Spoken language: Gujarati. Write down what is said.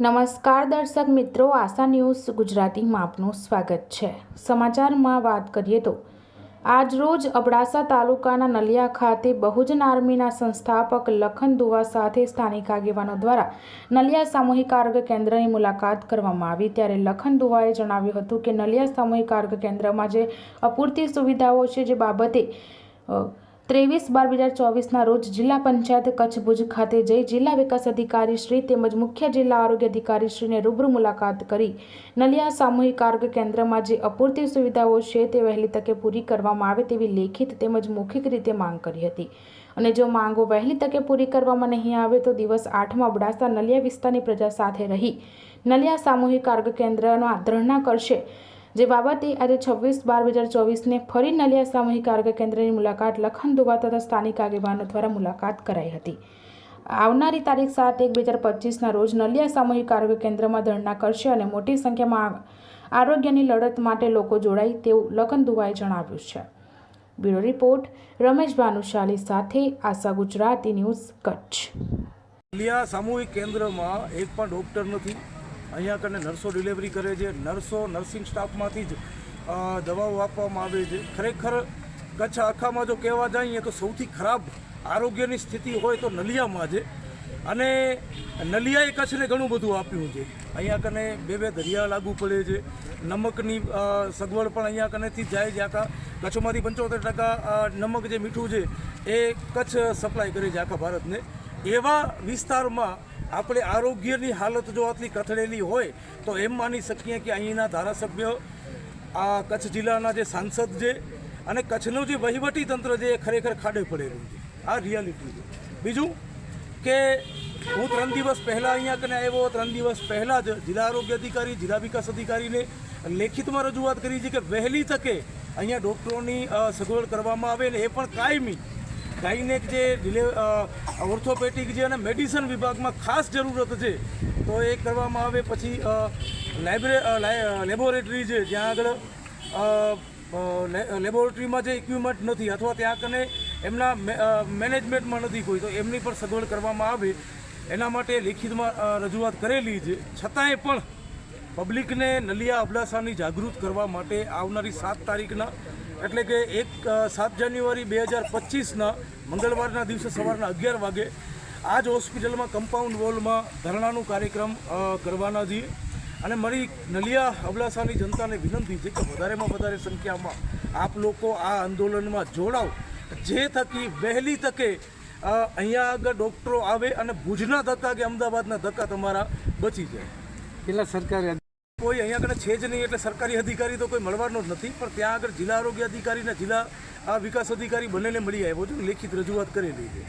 નમસ્કાર દર્શક મિત્રો, આશા ન્યૂઝ ગુજરાતીમાં આપનું સ્વાગત છે. સમાચારમાં વાત કરીએ તો આજરોજ અબડાસા તાલુકાના નલિયા ખાતે બહુજન આર્મીના સંસ્થાપક લખન દુવા સાથે સ્થાનિક આગેવાનો દ્વારા નલિયા સામૂહિક આરોગ્ય કેન્દ્રની મુલાકાત કરવામાં આવી. ત્યારે લખન દુવાએ જણાવ્યું હતું કે, નલિયા સામૂહિક આરોગ્ય કેન્દ્રમાં જે અપૂરતી સુવિધાઓ છે, જે બાબતે ત્રેવીસ બાર બે હજાર ચોવીસના રોજ જિલ્લા પંચાયત કચ્છ ભુજ ખાતે જઈ જિલ્લા વિકાસ અધિકારી શ્રી તેમજ મુખ્ય જિલ્લા આરોગ્ય અધિકારી શ્રીને રૂબરૂ મુલાકાત કરી. નલિયા સામૂહિક આરોગ્ય કેન્દ્રમાં જે અપૂરતી સુવિધાઓ છે તે વહેલી તકે પૂરી કરવામાં આવે તેવી લેખિત તેમજ મૌખિક રીતે માંગ કરી હતી. અને જો માંગો વહેલી તકે પૂરી કરવામાં નહીં આવે તો દિવસ આઠમાં અબડાસા નલિયા વિસ્તારની પ્રજા સાથે રહી. નલિયા સામૂહિક આરોગ્ય કેન્દ્રના ધરણા કરશે. જે બાબતે આજે છવ્વીસ બાર બે હજાર ચોવીસને ફરી નલિયા સામૂહિક આરોગ્ય કેન્દ્રની મુલાકાત લખન દુવા તથા સ્થાનિક આગેવાનો દ્વારા મુલાકાત કરાઈ હતી. આવનારી તારીખ સાત એક બે હજાર પચીસના રોજ નલિયા સામૂહિક આરોગ્ય કેન્દ્રમાં ધરણા કરશે અને મોટી સંખ્યામાં આરોગ્યની લડત માટે લોકો જોડાય તેવું લખન દુવાએ જણાવ્યું છે. બ્યુરો રિપોર્ટ, રમેશ ભાનુશાલી સાથે આશા ગુજરાતી ન્યૂઝ કચ્છ. નલિયા સામૂહિક કેન્દ્રમાં એક પણ ડૉક્ટર નથી. અહીંયા કને નર્સો ડિલિવરી કરે છે. નર્સો, નર્સિંગ સ્ટાફમાંથી જ દવાઓ આપવામાં આવે છે. ખરેખર કચ્છ આખામાં જો કહેવા જઈએ તો સૌથી ખરાબ આરોગ્યની સ્થિતિ હોય તો નલિયામાં છે. અને નલિયાએ કચ્છને ઘણું બધું આપ્યું છે. અહીંયા કને બે બે દરિયા લાગુ પડે છે. નમકની સગવડ પણ અહીંયા કનેથી જાય છે. આખા કચ્છમાંથી પંચોતેર ટકા નમક જે મીઠું છે એ કચ્છ સપ્લાય કરે છે આખા ભારતને. એવા વિસ્તારમાં આપણે આરોગ્યની હાલત જો આટલી કથળેલી હોય, તો એમ માની શકીએ કે અહીંના ધારાસભ્ય, આ કચ્છ જિલ્લાના જે સાંસદ છે અને કચ્છનું જે વહીવટી તંત્ર છે એ ખરેખર ખાડે પડેલું છે. આ રિયાલિટી છે. બીજું કે હું ત્રણ દિવસ પહેલાં અહીંયા કને આવ્યો, ત્રણ દિવસ પહેલાં જ જિલ્લા આરોગ્ય અધિકારી, જિલ્લા વિકાસ અધિકારીને લેખિતમાં રજૂઆત કરી છે કે વહેલી તકે અહીંયા ડૉક્ટરોની સગવડ કરવામાં આવે ને એ પણ કાયમી ગાયનેક જે ડિલે ઓર્થોપેટિક જે અને મેડિસિન વિભાગમાં ખાસ જરૂરત છે, તો એ કરવામાં આવે. પછી લાઇબ્રે લાઇ- લેબોરેટરી છે, જ્યાં આગળ લેબોરેટરીમાં જે ઇક્વિપમેન્ટ નથી, અથવા ત્યાં કને એમના મેનેજમેન્ટમાં નથી કોઈ, તો એમની પણ સગવડ કરવામાં આવે. એના માટે લેખિતમાં રજૂઆત કરેલી છે. છતાંય પણ પબ્લિકને નલિયા અબડાસાની જાગૃત કરવા માટે આવનારી સાત તારીખના એટલે કે એક સાત જાન્યુઆરી બે હજાર પચીસના મંગળવારના દિવસે સવારના અગિયાર વાગે આ જ હોસ્પિટલમાં કમ્પાઉન્ડ વોલમાં ધરણાનું કાર્યક્રમ કરવાના છીએ. અને મારી નલિયા અબડાસાની જનતાને વિનંતી છે કે વધારેમાં વધારે સંખ્યામાં આપ લોકો આ આંદોલનમાં જોડાવ. જે થકી વહેલી તકે અહીંયા આગળ ડૉક્ટરો આવે અને ભુજના ધક્કા કે અમદાવાદના ધક્કા તમારા બચી જાય. કેટલા સરકારી કોઈ અહીંયા આગળ છે જ નહીં એટલે સરકારી અધિકારી તો કોઈ મળવાનો જ નથી, પણ ત્યાં આગળ જિલ્લા આરોગ્ય અધિકારી અને જિલ્લા વિકાસ અધિકારી બંનેને મળી આવ્યો છું લેખિત રજૂઆત કરેલી છે